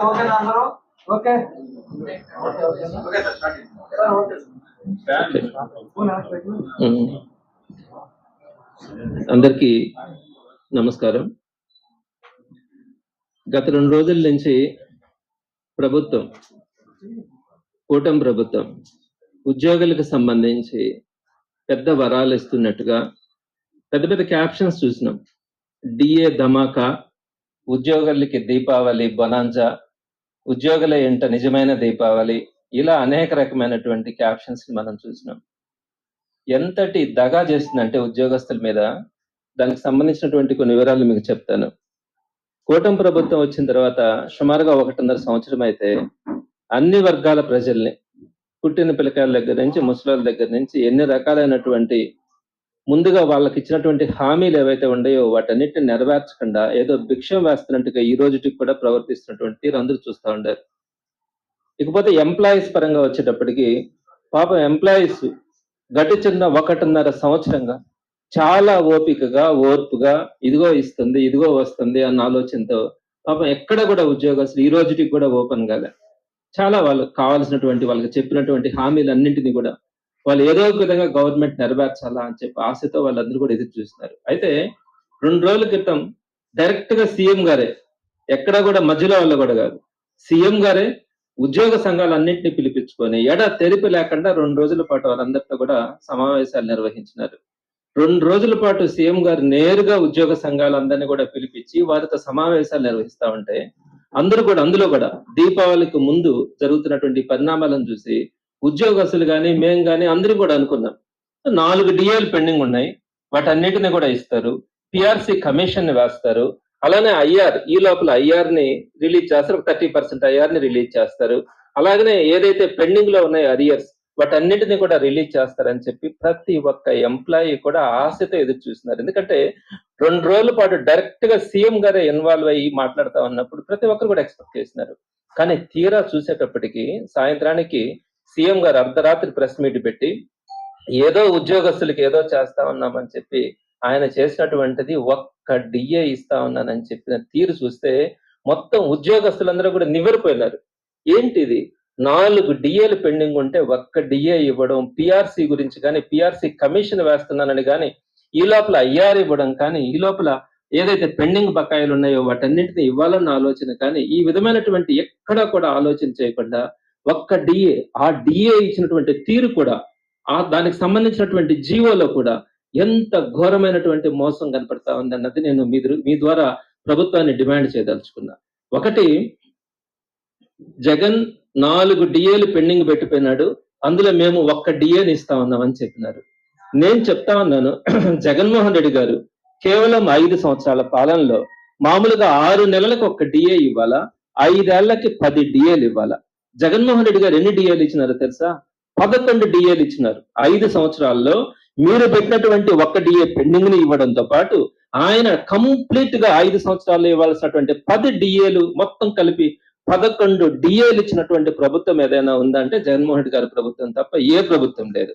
ఓకేనా అందరూ ఓకే. అందరికీ నమస్కారం. గత రెండు రోజుల నుంచి ప్రభుత్వం కూటమి ప్రభుత్వం ఉద్యోగులకు సంబంధించి పెద్ద వరాలు ఇస్తున్నట్టుగా పెద్ద పెద్ద క్యాప్షన్స్ చూసినాం. డిఏ ధమాకా ఉద్యోగులకి దీపావళి బొనాంజా ఉద్యోగుల ఇంట నిజమైన దీపావళి ఇలా అనేక రకమైనటువంటి క్యాప్షన్స్ మనం చూసినాం. ఎంతటి దగా చేస్తుందంటే ఉద్యోగస్తుల మీద దానికి సంబంధించినటువంటి కొన్ని వివరాలు మీకు చెప్తాను. కూటమి ప్రభుత్వం వచ్చిన తర్వాత సుమారుగా ఒకటిన్నర సంవత్సరం అయితే అన్ని వర్గాల ప్రజల్ని పుట్టిన పిల్లకాయల దగ్గర నుంచి ముసలాల దగ్గర నుంచి ఎన్ని రకాలైనటువంటి ముందుగా వాళ్ళకి ఇచ్చినటువంటి హామీలు ఏవైతే ఉన్నాయో వాటన్నిటిని నెరవేర్చకుండా ఏదో భిక్షం వేస్తున్నట్టుగా ఈ రోజుకి కూడా ప్రవర్తిస్తున్నటువంటి అందరూ చూస్తూ ఉండారు. ఇకపోతే ఎంప్లాయీస్ పరంగా వచ్చేటప్పటికి పాపం ఎంప్లాయీస్ గడిచిన ఒకటిన్నర సంవత్సరంగా చాలా ఓపికగా ఓర్పుగా ఇదిగో ఇస్తుంది ఇదిగో వస్తుంది అన్న ఆలోచనతో పాపం ఎక్కడ కూడా ఉద్యోగస్తులు ఈ రోజుకి కూడా ఓపెన్ కాలే. చాలా వాళ్ళకి కావాల్సినటువంటి వాళ్ళకి చెప్పినటువంటి హామీలన్నింటినీ కూడా వాళ్ళు ఏదో ఒక విధంగా గవర్నమెంట్ నెరవేర్చాలా అని చెప్పి ఆశతో వాళ్ళందరూ కూడా ఎదురు చూస్తున్నారు. అయితే రెండు రోజుల క్రితం డైరెక్ట్గా సీఎం గారే ఎక్కడా కూడా మధ్యలో వాళ్ళు కూడా కాదు. సీఎం గారే ఉద్యోగ సంఘాలన్నింటినీ పిలిపించుకొని ఎడ తెరిపి లేకుండా రెండు రోజుల పాటు వాళ్ళందరితో కూడా సమావేశాలు నిర్వహించినారు. రెండు రోజుల పాటు సీఎం గారు నేరుగా ఉద్యోగ సంఘాలందరినీ కూడా పిలిపించి వారితో సమావేశాలు నిర్వహిస్తా ఉంటే అందరూ కూడా అందులో కూడా దీపావళికి ముందు జరుగుతున్నటువంటి పరిణామాలను చూసి ఉద్యోగస్తులు కానీ మేము కానీ అందరూ కూడా అనుకున్నాం. నాలుగు డిఏలు పెండింగ్ ఉన్నాయి. వాటన్నిటిని కూడా ఇస్తారు. పిఆర్సి కమిషన్ని వేస్తారు. అలానే ఐఆర్ ఈ లోపల ఐఆర్ని రిలీజ్ చేస్తారు. థర్టీ పర్సెంట్ ఐఆర్ని రిలీజ్ చేస్తారు. అలాగనే ఏదైతే పెండింగ్లో ఉన్నాయో అరియర్స్ వాటన్నిటిని కూడా రిలీజ్ చేస్తారని చెప్పి ప్రతి ఒక్క ఎంప్లాయీ కూడా ఆశతో ఎదురు చూస్తున్నారు. ఎందుకంటే రెండు రోజుల పాటు డైరెక్ట్గా సీఎం గారే ఇన్వాల్వ్ అయ్యి మాట్లాడుతా ఉన్నప్పుడు ప్రతి ఒక్కరు కూడా ఎక్స్పెక్ట్ చేస్తున్నారు. కానీ తీరా చూసేటప్పటికి సాయంత్రానికి సీఎం గారు అర్ధరాత్రి ప్రెస్ మీట్ పెట్టి ఏదో ఉద్యోగస్తులకి ఏదో చేస్తా ఉన్నామని చెప్పి ఆయన చేసినటువంటిది ఒక్క డిఏ ఇస్తా ఉన్నానని చెప్పిన తీరు చూస్తే మొత్తం ఉద్యోగస్తులందరూ కూడా నివ్వెరపోయినారు. ఏంటిది? నాలుగు డిఏలు పెండింగ్ ఉంటే ఒక్క డిఏ ఇవ్వడం పిఆర్సీ గురించి కానీ పిఆర్సి కమిషన్ వేస్తున్నానని కానీ ఈ లోపల ఐఆర్ ఇవ్వడం కానీ ఈ లోపల ఏదైతే పెండింగ్ బకాయిలు ఉన్నాయో వాటన్నింటినీ ఇవ్వాలన్న ఆలోచన కానీ ఈ విధమైనటువంటి ఎక్కడా కూడా ఆలోచన చేయకుండా ఒక్క డిఏ ఆ డిఏ ఇచ్చినటువంటి తీరు కూడా ఆ దానికి సంబంధించినటువంటి జీవోలో కూడా ఎంత ఘోరమైనటువంటి మోసం కనపడతా ఉందన్నది నేను మీ మీ ద్వారా ప్రభుత్వాన్ని డిమాండ్ చేయదలుచుకున్నా. ఒకటి జగన్ నాలుగు డిఏలు పెండింగ్ పెట్టిపోయినాడు అందులో మేము ఒక్క డిఏని ఇస్తా ఉన్నామని చెప్పినారు. నేను చెప్తా ఉన్నాను జగన్మోహన్ రెడ్డి గారు కేవలం ఐదు సంవత్సరాల పాలనలో మామూలుగా ఆరు నెలలకు ఒక్క డిఏ ఇవ్వాలా? ఐదేళ్ళకి పది డిఏలు ఇవ్వాలా? జగన్మోహన్ రెడ్డి గారు ఎన్ని డిఏలు ఇచ్చినారో తెలుసా? పదకొండు డిఏలు ఇచ్చినారు. ఐదు సంవత్సరాల్లో మీరు పెట్టినటువంటి ఒక్క డిఏ పెండింగ్ని ఇవ్వడంతో పాటు ఆయన కంప్లీట్గా ఐదు సంవత్సరాల్లో ఇవ్వాల్సినటువంటి పది డిఏలు మొత్తం కలిపి పదకొండు డిఏలు ఇచ్చినటువంటి ప్రభుత్వం ఏదైనా ఉందంటే జగన్మోహన్ రెడ్డి గారి ప్రభుత్వం తప్ప ఏ ప్రభుత్వం లేదు.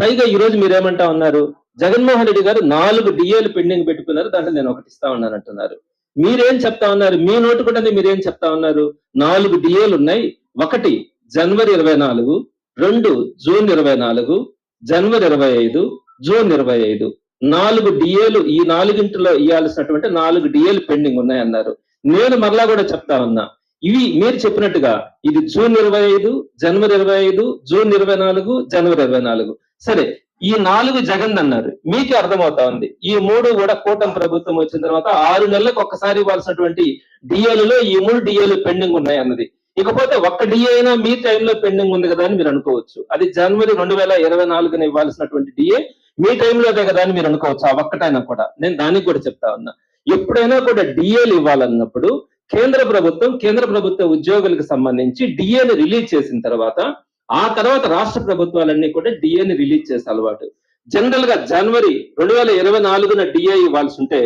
పైగా ఈ రోజు మీరేమంటా ఉన్నారు? జగన్మోహన్ రెడ్డి గారు నాలుగు డిఏలు పెండింగ్ పెట్టుకున్నారు. దాంట్లో నేను ఒకటి ఇస్తా ఉన్నాను అంటున్నారు మీరేం చెప్తా ఉన్నారు? మీ నోటు కూడా మీరేం చెప్తా ఉన్నారు? నాలుగు డిఏలు ఉన్నాయి. ఒకటి జనవరి ఇరవై నాలుగు రెండు జూన్ ఇరవై నాలుగు జనవరి ఇరవై ఐదు జూన్ ఇరవై ఐదు. నాలుగు డిఏలు ఈ నాలుగింటిలో ఇవ్వాల్సినటువంటి నాలుగు డిఏలు పెండింగ్ ఉన్నాయన్నారు. నేను మరలా కూడా చెప్తా ఉన్నా ఇవి మీరు చెప్పినట్టుగా ఇది జూన్ ఇరవై ఐదు జనవరి ఇరవై ఐదు జూన్ ఇరవై నాలుగు జనవరి ఇరవై నాలుగు. సరే ఈ నాలుగు జగన్ అన్నారు. మీకే అర్థమవుతా ఉంది ఈ మూడు కూడా కూటమి ప్రభుత్వం వచ్చిన తర్వాత ఆరు నెలలకు ఒక్కసారి ఇవ్వాల్సినటువంటి డిఏలలో ఈ మూడు డిఏలు పెండింగ్ ఉన్నాయి అన్నది ఇకపోతే ఒక్క డిఏ అయినా మీ టైంలో పెండింగ్ ఉంది కదా అని మీరు అనుకోవచ్చు. అది జనవరి రెండు వేల ఇరవై నాలుగున ఇవ్వాల్సినటువంటి డిఏ మీ టైంలో అదే కదా అని మీరు అనుకోవచ్చు. ఆ ఒక్కటైనా కూడా. నేను దానికి కూడా చెప్తా ఉన్నా. ఎప్పుడైనా కూడా డిఏలు ఇవ్వాలన్నప్పుడు కేంద్ర ప్రభుత్వం కేంద్ర ప్రభుత్వ ఉద్యోగులకు సంబంధించి డిఏని రిలీజ్ చేసిన తర్వాత ఆ తర్వాత రాష్ట్ర ప్రభుత్వాలన్నీ కూడా డిఏని రిలీజ్ చేసే అలవాటు. జనరల్గా జనవరి రెండు వేల ఇరవై నాలుగున డిఏ ఇవ్వాల్సి ఉంటే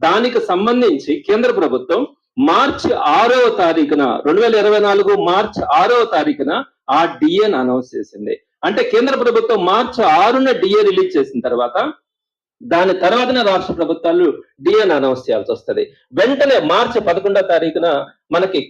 దానికి సంబంధించి కేంద్ర ప్రభుత్వం మార్చి ఆరవ తారీఖున రెండు వేల ఇరవై నాలుగు మార్చి ఆరవ తారీఖున ఆ డిఏని అనౌన్స్ చేసింది. అంటే కేంద్ర ప్రభుత్వం మార్చి ఆరున డిఏ రిలీజ్ చేసిన తర్వాత దాని తర్వాతనే రాష్ట్ర ప్రభుత్వాలు డిఎన్ అనౌన్స్ చేయాల్సి వస్తది. వెంటనే మార్చి పదకొండో తారీఖున మనకి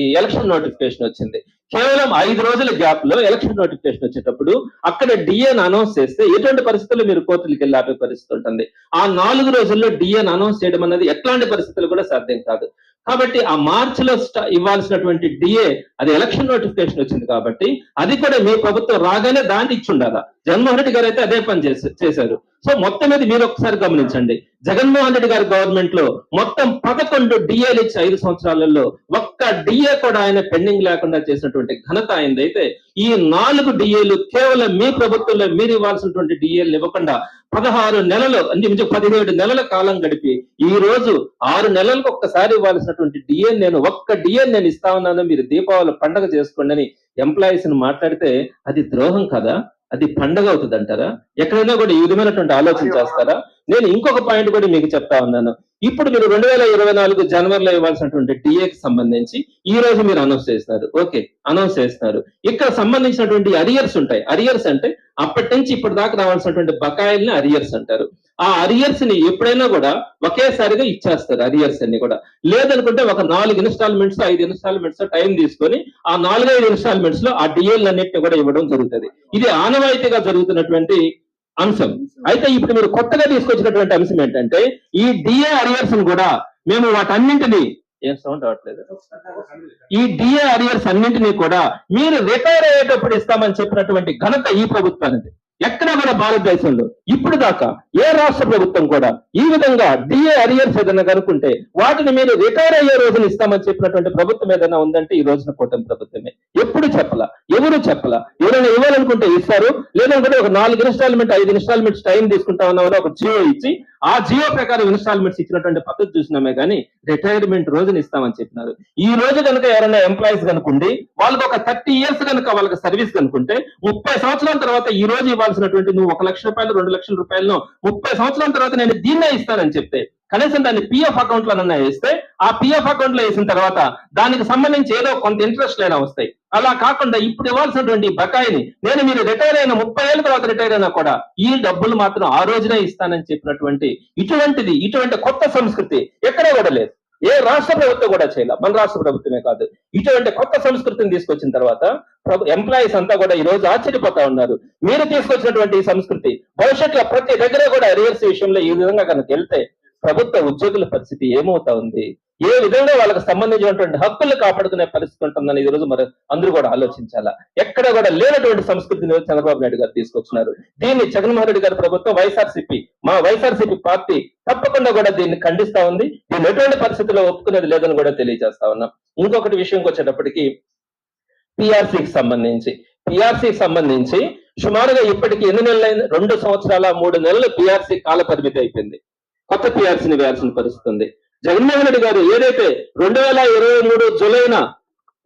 ఈ ఎలక్షన్ నోటిఫికేషన్ వచ్చింది. కేవలం ఐదు రోజుల గ్యాప్లో ఎలక్షన్ నోటిఫికేషన్ వచ్చేటప్పుడు అక్కడ డిఎన్ అనౌన్స్ చేస్తే ఎటువంటి పరిస్థితుల్లో మీరు కోర్టులకు వెళ్ళి ఆపే పరిస్థితి ఉంటుంది? ఆ నాలుగు రోజుల్లో డిఎన్ అనౌన్స్ చేయడం అనేది ఎట్లాంటి పరిస్థితులు కూడా సాధ్యం కాదు. కాబట్టి ఆ మార్చ్లో స్ట- ఇవ్వాల్సినటువంటి డిఏ అది ఎలక్షన్ నోటిఫికేషన్ వచ్చింది కాబట్టి అది కూడా మీ ప్రభుత్వం రాగానే దాన్ని ఇచ్చి ఉండాలా? జగన్మోహన్ రెడ్డి గారు అయితే అదే పని చేశారు. సో మొత్తం మీద మీరు ఒకసారి గమనించండి. జగన్మోహన్ రెడ్డి గారి గవర్నమెంట్లో మొత్తం పదకొండు డిఏలు ఇచ్చి ఐదు సంవత్సరాలలో ఒక్క డిఏ కూడా ఆయన పెండింగ్ లేకుండా చేసినటువంటి ఘనత ఆయనదైతే ఈ నాలుగు డిఏలు కేవలం మీ ప్రభుత్వంలో మీరు ఇవ్వాల్సినటువంటి డిఏలు ఇవ్వకుండా పదహారు నెలలు అంటే పదిహేడు నెలల కాలం గడిపి ఈ రోజు ఆరు నెలలకు ఒక్కసారి ఇవ్వాల్సినటువంటి డిఏ నేను ఒక్క డిఏ నేను ఇస్తా ఉన్నాను. మీరు దీపావళి పండగ చేసుకోండి అని ఎంప్లాయీస్ని మాట్లాడితే అది ద్రోహం కదా? అది పండగ అవుతుంది అంటారా? ఎక్కడైనా కూడా ఈ విధమైనటువంటి ఆలోచన చేస్తారా? నేను ఇంకొక పాయింట్ కూడా మీకు చెప్తా ఉన్నాను. ఇప్పుడు మీరు రెండు వేల ఇరవై నాలుగు జనవరిలో ఇవ్వాల్సినటువంటి డిఏకి సంబంధించి ఈ రోజు మీరు అనౌన్స్ చేస్తున్నారు. ఓకే అనౌన్స్ చేస్తున్నారు. ఇక్కడ సంబంధించినటువంటి అరియర్స్ ఉంటాయి. అరియర్స్ అంటే అప్పటి నుంచి ఇప్పటి దాకా రావాల్సినటువంటి బకాయిల్ని అరియర్స్ అంటారు. ఆ అరియర్స్ని ఎప్పుడైనా కూడా ఒకేసారిగా ఇచ్చేస్తారు అరియర్స్ అన్ని కూడా. లేదనుకుంటే ఒక నాలుగు ఇన్స్టాల్మెంట్స్ ఐదు ఇన్స్టాల్మెంట్స్ టైం తీసుకొని ఆ నాలుగైదు ఇన్స్టాల్మెంట్స్లో ఆ డిఎల్ అన్నింటిని కూడా ఇవ్వడం జరుగుతుంది. ఇది ఆనవాయితీగా జరుగుతున్నటువంటి అంశం. అయితే ఇప్పుడు మీరు కొత్తగా తీసుకొచ్చినటువంటి అంశం ఏంటంటే ఈ డిఏ అరియర్స్ కూడా మేము వాటన్నింటినీ ఏం సౌండ్ రావట్లేదు. ఈ డిఏ అరియర్స్ అన్నింటినీ కూడా మీరు రిటైర్ అయ్యేటప్పుడు ఇస్తామని చెప్పినటువంటి ఘనత ఈ ప్రభుత్వానికి ఎక్కడ కూడా భారతదేశంలో ఇప్పుడు దాకా ఏ రాష్ట్ర ప్రభుత్వం కూడా ఈ విధంగా డిఏ అరియర్స్ ఏదైనా కనుక్కుంటే వాటిని మీరు రిటైర్ అయ్యే రోజున ఇస్తామని చెప్పినటువంటి ప్రభుత్వం ఏదైనా ఉందంటే ఈ రోజున కూటమి ప్రభుత్వమే. ఎప్పుడు చెప్పలా ఎవరు చెప్పలా ఎవరైనా ఇవ్వాలనుకుంటే ఇస్తారు లేదనుకుంటే ఒక నాలుగు ఇన్స్టాల్మెంట్ ఐదు ఇన్స్టాల్మెంట్స్ టైం తీసుకుంటా ఉన్నామని ఒక జియో ఇచ్చి ఆ జియో ప్రకారం ఇన్స్టాల్మెంట్స్ ఇచ్చినటువంటి పద్ధతి చూసినామే కానీ రిటైర్మెంట్ రోజున ఇస్తామని చెప్పినారు. ఈ రోజు కనుక ఎవరైనా ఎంప్లాయీస్ కనుకుండి వాళ్ళకి ఒక థర్టీ ఇయర్స్ కనుక వాళ్ళకి సర్వీస్ కనుకుంటే ముప్పై సంవత్సరాల తర్వాత ఈ రోజు ఇవ్వాల్సినటువంటి నువ్వు ఒక లక్ష రూపాయలు రెండు లక్షల రూపాయలను ముప్పై సంవత్సరాల తర్వాత నేను దీన్నే ఇస్తానని చెప్తే కనీసం దాన్ని పిఎఫ్ అకౌంట్ లోనన్నా వేస్తే ఆ పిఎఫ్ అకౌంట్లో వేసిన తర్వాత దానికి సంబంధించి ఏదో కొంత ఇంట్రెస్ట్ అయినా వస్తాయి. అలా కాకుండా ఇప్పుడు ఇవ్వాల్సినటువంటి బకాయిని నేను మీరు రిటైర్ అయిన ముప్పై ఏళ్ళ తర్వాత రిటైర్ అయినా కూడా ఈ డబ్బులు మాత్రం ఆ రోజునే ఇస్తానని చెప్పినటువంటి ఇటువంటిది ఇటువంటి కొత్త సంస్కృతి ఎక్కడా కూడా లేదు. ఏ రాష్ట్ర ప్రభుత్వం కూడా చేయాల. మన రాష్ట్ర ప్రభుత్వమే కాదు. ఇటువంటి కొత్త సంస్కృతిని తీసుకొచ్చిన తర్వాత ఎంప్లాయీస్ అంతా కూడా ఈ రోజు ఆశ్చర్యపోతా ఉన్నారు. మీరు తీసుకొచ్చినటువంటి ఈ సంస్కృతి భవిష్యత్తులో ప్రతి దగ్గర కూడా రివర్స్ విషయంలో ఈ విధంగా కనుక వెళ్తే ప్రభుత్వ ఉద్యోగుల పరిస్థితి ఏమవుతా ఉంది? ఏ విధంగా వాళ్ళకి సంబంధించినటువంటి హక్కులు కాపాడుకునే పరిస్థితి ఉంటుందని ఈ రోజు మరి అందరూ కూడా ఆలోచించాలా? ఎక్కడ కూడా లేనటువంటి సంస్కృతిని చంద్రబాబు నాయుడు గారు తీసుకొచ్చినారు. దీన్ని జగన్మోహన్ రెడ్డి గారి ప్రభుత్వం వైఎస్ఆర్సీపీ మా వైఎస్ఆర్సీపీ పార్టీ తప్పకుండా కూడా దీన్ని ఖండిస్తా ఉంది. దీన్ని ఎటువంటి పరిస్థితుల్లో ఒప్పుకునేది లేదని కూడా తెలియజేస్తా ఉన్నాం. ఇంకొకటి విషయంకి వచ్చేటప్పటికి పిఆర్సీకి సంబంధించి. పిఆర్సీకి సంబంధించి సుమారుగా ఇప్పటికి ఎన్ని నెలలైంది? రెండు సంవత్సరాల మూడు నెలలు పిఆర్సీ కాల పరిమితి అయిపోయింది. కొత్త పిఆర్సీని వేయాల్సిన పరిస్థితి ఉంది జగన్మోహన్ రెడ్డి గారు ఏదైతే రెండు వేల ఇరవై మూడు జులైన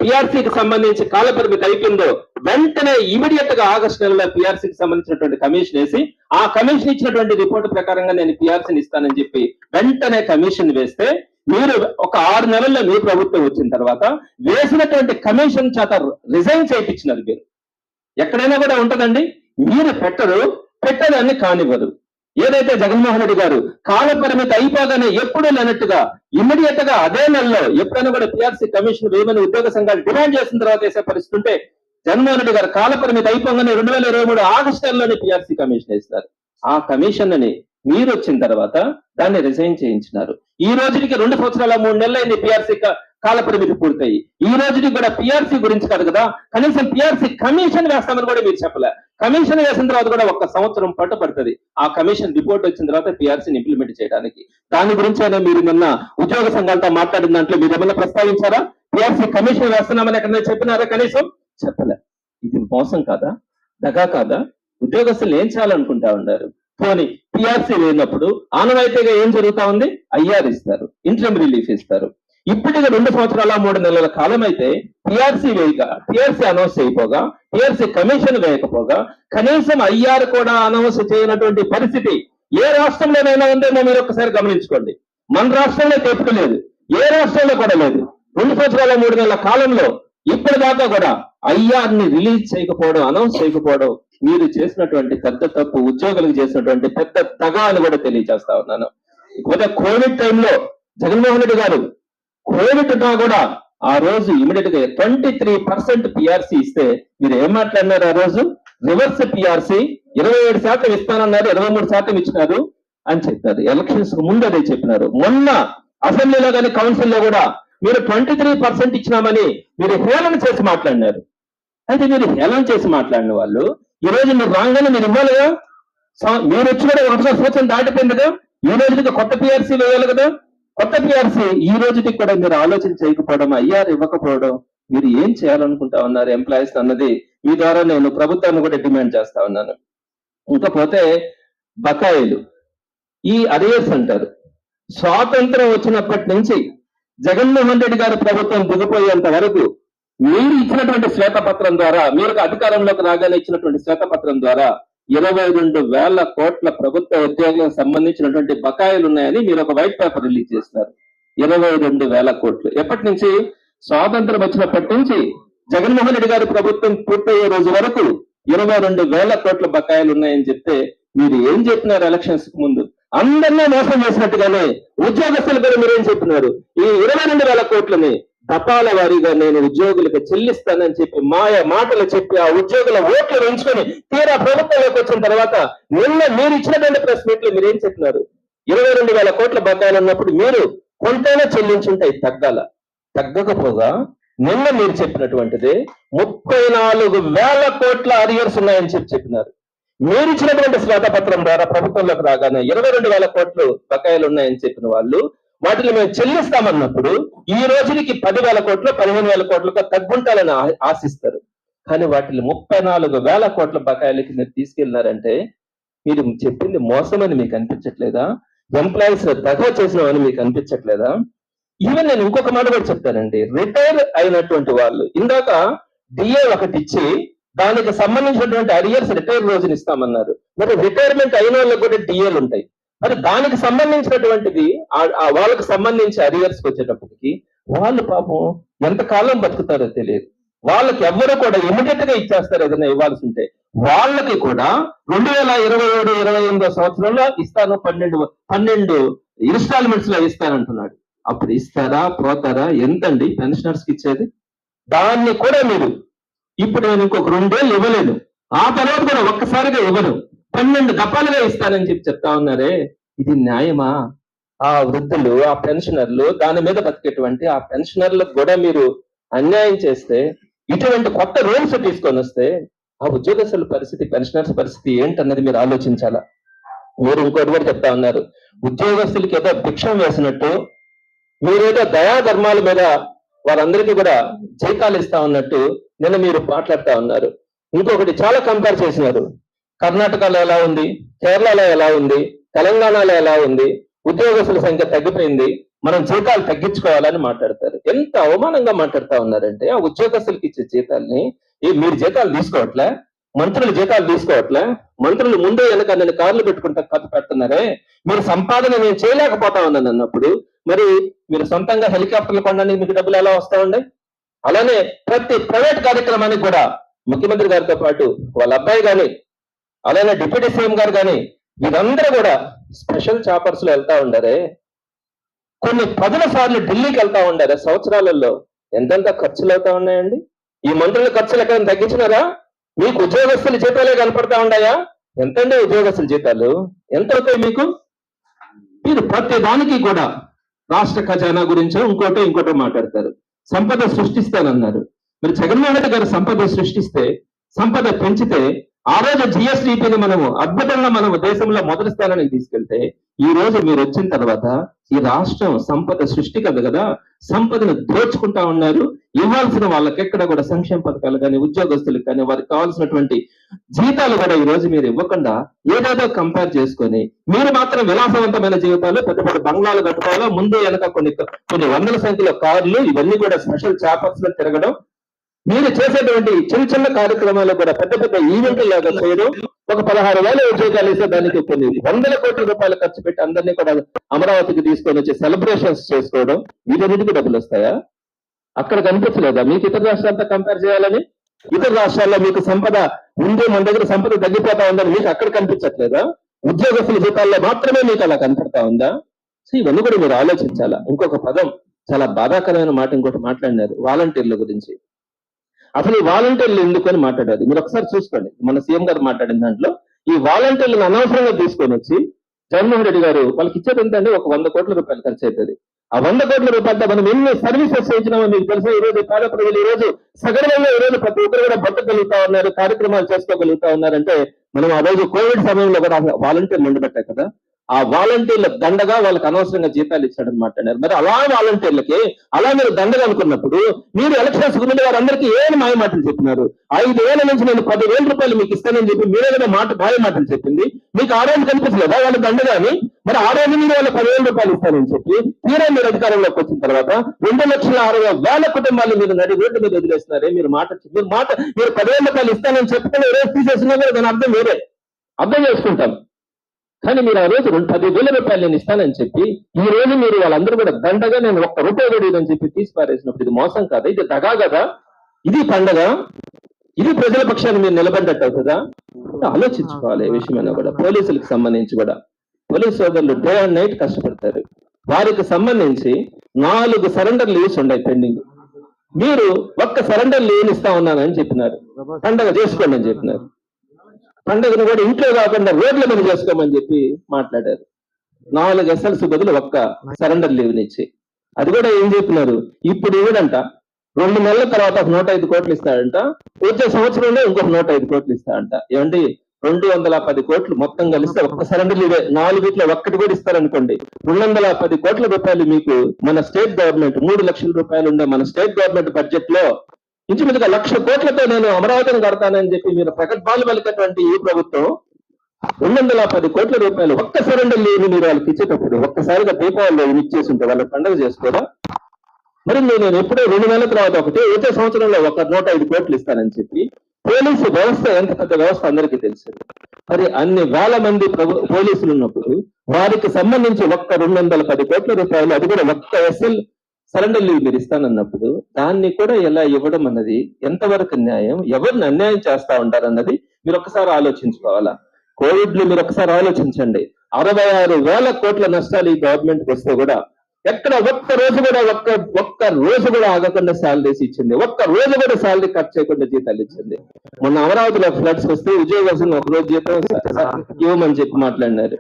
పిఆర్సీకి సంబంధించి కాలపరిమితి అయిపోయిందో వెంటనే ఇమీడియట్గా ఆగస్టు నెలలో పిఆర్సీకి సంబంధించినటువంటి కమిషన్ వేసి ఆ కమిషన్ ఇచ్చినటువంటి రిపోర్ట్ ప్రకారంగా నేను పిఆర్సీని ఇస్తానని చెప్పి వెంటనే కమిషన్ వేస్తే మీరు ఒక ఆరు నెలల్లో మీ ప్రభుత్వం వచ్చిన తర్వాత వేసినటువంటి కమిషన్ చేత రిజైన్ చేయించినారు మీరు. ఎక్కడైనా కూడా ఉంటదండి. మీరు పెట్టరు పెట్టదాన్ని కానివ్వరు. ఏదైతే జగన్మోహన్ రెడ్డి గారు కాలపరిమితి అయిపోగానే ఎప్పుడూ లేనట్టుగా ఇమ్మీడియట్గా అదే నెలలో ఎప్పుడైనా కూడా పిఆర్సీ కమిషన్ వేయమని ఉద్యోగ సంఘాలు డిమాండ్ చేసిన తర్వాత వేసే పరిస్థితి ఉంటే జగన్మోహన్ రెడ్డి గారు కాలపరిమితి అయిపోగానే రెండు వేల ఇరవై మూడు ఆగస్టు నెలలోనే పిఆర్సీ కమిషన్ వేస్తారు. ఆ కమిషన్ అని మీరు వచ్చిన తర్వాత దాన్ని రిజైన్ చేయించినారు. ఈ రోజుకి రెండు సంవత్సరాల మూడు నెలలైంది పిఆర్సీ కాల పరిమితి పూర్తయి. ఈ రోజుకి కూడా పిఆర్సీ గురించి కాదు కదా కనీసం పిఆర్సీ కమిషన్ వేస్తామని కూడా మీరు చెప్పలే. కమిషన్ వేసిన తర్వాత కూడా ఒక సంవత్సరం పాటు పడుతుంది. ఆ కమిషన్ రిపోర్ట్ వచ్చిన తర్వాత పిఆర్సీని ఇంప్లిమెంట్ చేయడానికి. దాని గురించి అయినా మీరు నిన్న ఉద్యోగ సంఘాలతో మాట్లాడిన దాంట్లో మీరు ఏమైనా ప్రస్తావించారా? పిఆర్సీ కమిషన్ వేస్తున్నామని ఎక్కడైనా చెప్పినారా కనీసం? చెప్పలే. ఇది మోసం కాదా? దగా కాదా? ఉద్యోగస్తులు ఏం చేయాలనుకుంటా ఉన్నారు? పోనీ పిఆర్సీ లేనప్పుడు ఆనవాయితీగా ఏం జరుగుతా ఉంది? ఐఆర్ ఇస్తారు ఇంటర్మ్ రిలీఫ్ ఇస్తారు. ఇప్పటికి రెండు సంవత్సరాల మూడు నెలల కాలం అయితే టిఆర్సీ వేయక టిఆర్సీ అనౌన్స్ అయిపోగా టిఆర్సీ కమిషన్ వేయకపోగా కనీసం ఐఆర్ కూడా అనౌన్స్ చేయనటువంటి పరిస్థితి ఏ రాష్ట్రంలోనైనా ఉందేమో మీరు ఒకసారి గమనించుకోండి. మన రాష్ట్రంలో తెప్పుకోలేదు ఏ రాష్ట్రంలో కూడా లేదు. రెండు సంవత్సరాల మూడు నెలల కాలంలో ఇప్పటిదాకా కూడా ఐఆర్ రిలీజ్ చేయకపోవడం అనౌన్స్ చేయకపోవడం మీరు చేసినటువంటి పెద్ద తప్పు ఉద్యోగులకు చేసినటువంటి పెద్ద తగా అని కూడా తెలియజేస్తా ఉన్నాను. ఇకపోతే కోవిడ్ టైంలో జగన్మోహన్ రెడ్డి గారు కోవిడ్ ఉన్నా కూడా ఆ రోజు ఇమీడియట్గా ట్వంటీ త్రీ పర్సెంట్ పిఆర్సీ ఇస్తే మీరు ఏం మాట్లాడినారు ఆ రోజు? రివర్స్ పిఆర్సీ ఇరవై ఏడు శాతం ఇస్తానన్నారు ఇరవై మూడు శాతం ఇచ్చినారు అని చెప్పారు. ఎలక్షన్స్కు ముందు అదే చెప్పినారు. మొన్న అసెంబ్లీలో కానీ కౌన్సిల్లో కూడా మీరు ట్వంటీ త్రీ పర్సెంట్ ఇచ్చినామని మీరు హేళన చేసి మాట్లాడినారు. అయితే మీరు హేళన చేసి మాట్లాడిన వాళ్ళు ఈ రోజు మీరు రాగానే మీరు ఇవ్వాలిగా? మీరు వచ్చి కూడా ఒకసారి సూచన దాటిపోయింది కదా? ఈ రోజుకి కొత్త పిఆర్సీ వేయాలి కదా? కొత్త పిఆర్సీ ఈ రోజుకి కూడా మీరు ఆలోచన చేయకపోవడం ఐఆర్ ఇవ్వకపోవడం మీరు ఏం చేయాలనుకుంటా ఉన్నారు ఎంప్లాయీస్ అన్నది మీ ద్వారా నేను ప్రభుత్వాన్ని కూడా డిమాండ్ చేస్తా ఉన్నాను. ఇంకపోతే బకాయిలు. ఈ అరియర్స్ అంటారు. స్వాతంత్రం వచ్చినప్పటి నుంచి జగన్మోహన్ రెడ్డి గారి ప్రభుత్వం దిగిపోయేంత వరకు మీరు ఇచ్చినటువంటి శ్వేతపత్రం ద్వారా మీరు అధికారంలోకి రాగానే ఇచ్చినటువంటి శ్వేతపత్రం ద్వారా ఇరవై రెండు వేల కోట్ల ప్రభుత్వ ఉద్యోగులకు సంబంధించినటువంటి బకాయిలు ఉన్నాయని మీరు ఒక వైట్ పేపర్ రిలీజ్ చేస్తున్నారు. ఇరవై రెండు వేల కోట్లు. ఎప్పటి నుంచి? స్వాతంత్రం వచ్చినప్పటి నుంచి జగన్మోహన్ రెడ్డి గారి ప్రభుత్వం పూర్తయ్యే రోజు వరకు ఇరవై రెండు వేల కోట్ల బకాయిలు ఉన్నాయని చెప్తే మీరు ఏం చెప్పినారు ఎలక్షన్స్కు ముందు? అందరినీ మోసం చేసినట్టుగానే ఉద్యోగస్తులు కూడా మీరేం చెప్పినారు ఈ ఇరవై రెండు వేల కోట్లని తపాల వారీగా నేను ఉద్యోగులకు చెల్లిస్తానని చెప్పి మాయ మాటలు చెప్పి ఆ ఉద్యోగుల ఓట్లు ఎంచుకొని తీరా ప్రభుత్వంలోకి వచ్చిన తర్వాత నిన్న మీరు ఇచ్చినటువంటి ప్రెస్ మీట్ మీరేం చెప్పినారు? ఇరవై రెండు వేల కోట్ల బకాయిలు ఉన్నప్పుడు మీరు కొంతైనా చెల్లించుంటాయి తగ్గాల. తగ్గకపోగా నిన్న మీరు చెప్పినటువంటిది ముప్పై నాలుగు వేల కోట్ల అరియర్స్ ఉన్నాయని చెప్పి చెప్పినారు. మీరు ఇచ్చినటువంటి శ్వేతపత్రం ద్వారా ప్రభుత్వంలోకి రాగానే ఇరవై రెండు వేల కోట్లు బకాయిలు ఉన్నాయని చెప్పిన వాళ్ళు వాటిని మేము చెల్లిస్తామన్నప్పుడు ఈ రోజుకి పదివేల కోట్లు పదిహేను వేల కోట్లకు తగ్గుంటాలని ఆశిస్తారు. కానీ వాటిని ముప్పై నాలుగు వేల కోట్ల బకాయిలకి మీరు తీసుకెళ్ళారంటే మీరు చెప్పింది మోసమని మీకు అనిపించట్లేదా? ఎంప్లాయీస్ దగా చేసినామని మీకు అనిపించట్లేదా? ఈవెన్ నేను ఇంకొక మాట కూడా చెప్తానండి. రిటైర్ అయినటువంటి వాళ్ళు ఇందాక డిఏ ఒకటి ఇచ్చి దానికి సంబంధించినటువంటి అరియర్స్ రిటైర్ రోజున ఇస్తామన్నారు. మరి రిటైర్మెంట్ అయిన వాళ్ళకి కూడా డిఏలు ఉంటాయి. మరి దానికి సంబంధించినటువంటిది ఆ- వాళ్ళకి సంబంధించి అరియర్స్ వచ్చేటప్పటికి వాళ్ళు పాపం ఎంతకాలం బతుకుతారో తెలియదు. వాళ్ళకి ఎవరు కూడా ఇమీడియట్గా ఇచ్చేస్తారు ఏదైనా ఇవ్వాల్సి ఉంటే వాళ్ళకి కూడా రెండు వేల ఇరవై ఏడు ఇరవై ఎనిమిదో సంవత్సరంలో ఇస్తాను పన్నెండు పన్నెండు ఇన్స్టాల్మెంట్స్లో ఇస్తానంటున్నాడు. అప్పుడు ఇస్తారా పోతారా ఎంతండి పెన్షనర్స్కి ఇచ్చేది? దాన్ని కూడా మీరు ఇప్పుడు నేను ఇంకొక రెండేళ్ళు ఇవ్వలేను ఆ తర్వాత కూడా ఒక్కసారిగా ఇవ్వను. పన్నెండు దఫాలుగా ఇస్తానని చెప్పి చెప్తా ఉన్నారే ఇది న్యాయమా? ఆ వృద్ధులు ఆ పెన్షనర్లు దాని మీద బతికేటువంటి ఆ పెన్షనర్లకు కూడా మీరు అన్యాయం చేస్తే ఇటువంటి కొత్త రూల్స్ తీసుకొని వస్తే ఆ ఉద్యోగస్తుల పరిస్థితి పెన్షనర్స్ పరిస్థితి ఏంటన్నది మీరు ఆలోచించాలా? మీరు ఇంకోటి కూడా చెప్తా ఉన్నారు. ఉద్యోగస్తులకి ఏదో భిక్షం వేసినట్టు మీరేదో దయా ధర్మాల మీద వారందరికీ కూడా జీతాలు ఇస్తా ఉన్నట్టు నిన్న మీరు మాట్లాడుతా ఉన్నారు. ఇంకొకటి చాలా కంపేర్ చేసినారు. కర్ణాటకలో ఎలా ఉంది? కేరళలో ఎలా ఉంది? తెలంగాణలో ఎలా ఉంది? ఉద్యోగస్తుల సంఖ్య తగ్గిపోయింది. మనం జీతాలు తగ్గించుకోవాలని మాట్లాడతారు. ఎంత అవమానంగా మాట్లాడుతా ఉన్నారంటే ఆ ఉద్యోగస్తులకి ఇచ్చే జీతాల్ని ఏ మీరు జీతాలు తీసుకోవట్లే? మంత్రులు జీతాలు తీసుకోవట్లే? మంత్రులు ముందే వెనక నేను కార్లు పెట్టుకుంటా కథ పెడుతున్నారే? మీరు సంపాదన నేను చేయలేకపోతా ఉన్నాను అన్నప్పుడు మరి మీరు సొంతంగా హెలికాప్టర్లు కొనడానికి మీకు డబ్బులు ఎలా వస్తా ఉండే అలానే ప్రతి ప్రైవేట్ కార్యక్రమానికి కూడా ముఖ్యమంత్రి గారితో పాటు వాళ్ళ అబ్బాయి కానీ అలానే డిప్యూటీ సీఎం గారు కానీ వీరందరూ కూడా స్పెషల్ చాపర్స్లో వెళ్తా ఉండారే. కొన్ని పదుల సార్లు ఢిల్లీకి వెళ్తా ఉండారే సంవత్సరాలలో. ఎంతెంత ఖర్చులు అవుతా ఉన్నాయండి? ఈ మంత్రుల ఖర్చులు ఎక్కడ తగ్గించినారా? మీకు ఉద్యోగస్తుల జీతాలే కనపడతా ఉన్నాయా ఎంతండి ఉద్యోగస్తుల జీతాలు? ఎంత అవుతాయి మీకు? మీరు ప్రతి దానికి కూడా రాష్ట్ర ఖజానా గురించో ఇంకోటో ఇంకోటో మాట్లాడతారు. సంపద సృష్టిస్తానన్నారు. మీరు జగన్మోహన్ రెడ్డి గారు సంపద సృష్టిస్తే సంపద పెంచితే ఆ రోజు జిఎస్డిపిని మనము అద్భుతంగా మనము దేశంలో మొదటి స్థానానికి తీసుకెళ్తే ఈ రోజు మీరు వచ్చిన తర్వాత ఈ రాష్ట్రం సంపద సృష్టి కదా సంపదను దోచుకుంటా ఉన్నారు. ఇవ్వాల్సిన వాళ్ళకి ఎక్కడ కూడా సంక్షేమ పథకాలు కానీ ఉద్యోగస్తులకు కానీ వారికి కావాల్సినటువంటి జీతాలు కూడా ఈ రోజు మీరు ఇవ్వకుండా ఏదేదో కంపేర్ చేసుకొని మీరు మాత్రం విలాసవంతమైన జీవితాలు పెద్ద పెద్ద బంగ్లాలు కట్టుకోవాలో? ముందు వెనక కొన్ని కొన్ని వందల సంఖ్యలో కార్లు ఇవన్నీ కూడా స్పెషల్ చాపర్స్లో తిరగడం మీరు చేసేటువంటి చిన్న చిన్న కార్యక్రమాలు కూడా పెద్ద పెద్ద ఈవెంట్లు లాగా చేయడం ఒక పదహారు వేల ఉద్యోగాలు ఇస్తే దానికి కొన్ని వందల కోట్ల రూపాయలు ఖర్చు పెట్టి అందరినీ కూడా అమరావతికి తీసుకొని వచ్చి సెలబ్రేషన్స్ చేసుకోవడం వీటన్నిటికీ డబ్బులు వస్తాయా? అక్కడ కనిపించలేదా? మీకు ఇతర రాష్ట్రాలతో కంపేర్ చేయాలని? ఇతర రాష్ట్రాల్లో మీకు సంపద ఉంది మన దగ్గర సంపద తగ్గిపోతా ఉందని మీకు అక్కడ కనిపించట్లేదా? ఉద్యోగస్తుల జీతాల్లో మాత్రమే మీకు అలా కనపడతా ఉందా? సో ఇవన్నీ కూడా మీరు ఆలోచించాలా? ఇంకొక పదం చాలా బాధాకరమైన మాట ఇంకోటి మాట్లాడినారు వాలంటీర్ల గురించి. అసలు ఈ వాలంటీర్లు ఎందుకు అని మాట్లాడారు? మీరు ఒకసారి చూసుకోండి. మన సీఎం గారు మాట్లాడిన దాంట్లో ఈ వాలంటీర్లను అనవసరంగా తీసుకొని వచ్చి జగన్మోహన్ రెడ్డి గారు వాళ్ళకి ఇచ్చేది ఏంటంటే ఒక వంద కోట్ల రూపాయలు ఖర్చు అవుతుంది ఆ వంద కోట్ల రూపాయలతో మనం ఎన్ని సర్వీసెస్ చేసినామో మీకు తెలుసు? ఈ రోజు పేద ప్రజలు ఈ రోజు సగర్వంగా ఈ రోజు ప్రతి ఒక్కరు కూడా బతకగలుగుతా ఉన్నారు కార్యక్రమాలు చేసుకోగలుగుతా ఉన్నారంటే మనం ఆ రోజు కోవిడ్ సమయంలో కూడా వాలంటీర్లు ఉండబట్టాయి కదా. ఆ వాలంటీర్ల దండగా వాళ్ళకి అనవసరంగా జీతాలు ఇచ్చాడని మాట్లాడారు మరి అలా వాలంటీర్లకి అలా మీరు దండగా అనుకున్నప్పుడు మీరు ఎలక్షన్స్ గురించి వారందరికీ ఏం మాయ మాటలు చెప్పినారు? ఐదు వేల నుంచి నేను పదివేల రూపాయలు మీకు ఇస్తానని చెప్పి మీరేదైనా మాట మాయ మాటలు చెప్పింది. మీకు ఆ రోజు కనిపించలేదా వాళ్ళ దండగా అని? మరి ఆ రోజు మీరు వాళ్ళ పదివేల రూపాయలు ఇస్తానని చెప్పి తీరా మీరు అధికారంలోకి వచ్చిన తర్వాత రెండు లక్షల అరవై వేల కుటుంబాలు మీరు నడి రోడ్డు మీద వదిలేస్తున్నారే? మీరు మాట మీరు మాట మీరు పదివేల రూపాయలు ఇస్తానని చెప్తే రేపు తీసేసినా కూడా దాని అర్థం వేరే. అర్థం చేసుకుంటాం. కానీ మీరు ఆ రోజు పది వేల రూపాయలు నేను ఇస్తానని చెప్పి ఈ రోజు మీరు వాళ్ళందరూ కూడా దండగా నేను ఒక్క రూపాయి కూడా చెప్పి తీసి పారేసినప్పుడు ఇది మోసం కాదా? ఇది దగా కదా? ఇది పండగ? ఇది ప్రజల పక్షాన్ని మీరు నిలబడ్డట్టు అవుతుందా? ఆలోచించుకోవాలి ఈ విషయమైనా కూడా. పోలీసులకు సంబంధించి కూడా. పోలీస్ సోదరులు డే అండ్ నైట్ కష్టపడతారు. వారికి సంబంధించి నాలుగు సరెండర్ లీవ్స్ ఉన్నాయి పెండింగ్. మీరు ఒక్క సరెండర్ లీవ్ ఇస్తా ఉన్నానని చెప్పినారు. పండగ చేసుకోండి అని చెప్పినారు. పండుగను కూడా ఇంట్లో కాకుండా రోడ్ల మీద చేసుకోమని చెప్పి మాట్లాడారు. నాలుగు ఎస్ఎల్సి బదులు ఒక్క సరెండర్ లీవ్ నిచ్చి అది కూడా ఏం చెప్పినారు? ఇప్పుడు ఇవ్వడంట. రెండు నెలల తర్వాత ఒక నూట ఐదు కోట్లు ఇస్తాడంట. వచ్చే సంవత్సరంలో ఇంకొక నూట ఐదు కోట్లు ఇస్తాడంట. ఏమండి? రెండు వందల పది కోట్లు మొత్తం కలిస్తే ఒక్క సరెండర్ లీవే. నాలుగిట్లో ఒక్కటి కూడా ఇస్తారనుకోండి. రెండు వందల పది కోట్ల రూపాయలు మీకు మన స్టేట్ గవర్నమెంట్ మూడు లక్షల రూపాయలు ఉండే మన స్టేట్ గవర్నమెంట్ బడ్జెట్లో ఇంచుమించుగా లక్ష కోట్లతో నేను అమరావతిని కడతానని చెప్పి మీరు ప్రకటనలు పలికేటువంటి ఈ ప్రభుత్వం రెండు వందల పది కోట్ల రూపాయలు ఒక్క సరెండర్ లీవ్ మీరు వాళ్ళకి ఇచ్చేటప్పుడు ఒక్కసారిగా దీపావళిలో ఇవి ఇచ్చేసి ఉంటే వాళ్ళ పండుగ చేసుకోరా మరి నేను ఎప్పుడో రెండు నెలల తర్వాత ఒకటి వచ్చే సంవత్సరంలో ఒక నూట ఐదు కోట్లు ఇస్తానని చెప్పి పోలీసు వ్యవస్థ ఎంత పెద్ద వ్యవస్థ అందరికీ తెలుసు. మరి అన్ని వేల మంది పోలీసులు ఉన్నప్పుడు వారికి సంబంధించి ఒక్క రెండు వందల పది కోట్ల రూపాయలు అది కూడా ఒక్క ఎస్ఎల్ సరెండర్ లీవ్ మీరు ఇస్తానన్నప్పుడు దాన్ని కూడా ఎలా ఇవ్వడం అన్నది ఎంతవరకు న్యాయం? ఎవరిని అన్యాయం చేస్తా ఉంటారన్నది మీరు ఒకసారి ఆలోచించుకోవాలా? కోవిడ్లో మీరు ఒకసారి ఆలోచించండి. అరవై ఆరు వేల కోట్ల నష్టాలు ఈ గవర్నమెంట్ వస్తే కూడా ఎక్కడ ఒక్క రోజు కూడా ఒక్క ఒక్క రోజు కూడా ఆగకుండా శాలరీస్ ఇచ్చింది. ఒక్క రోజు కూడా శాలరీ కట్ చేయకుండా జీతాలు ఇచ్చింది. మొన్న అమరావతిలో ఫ్లడ్స్ వస్తే విజయవాసం ఒక రోజు జీతం ఇవ్వమని చెప్పి మాట్లాడినారు.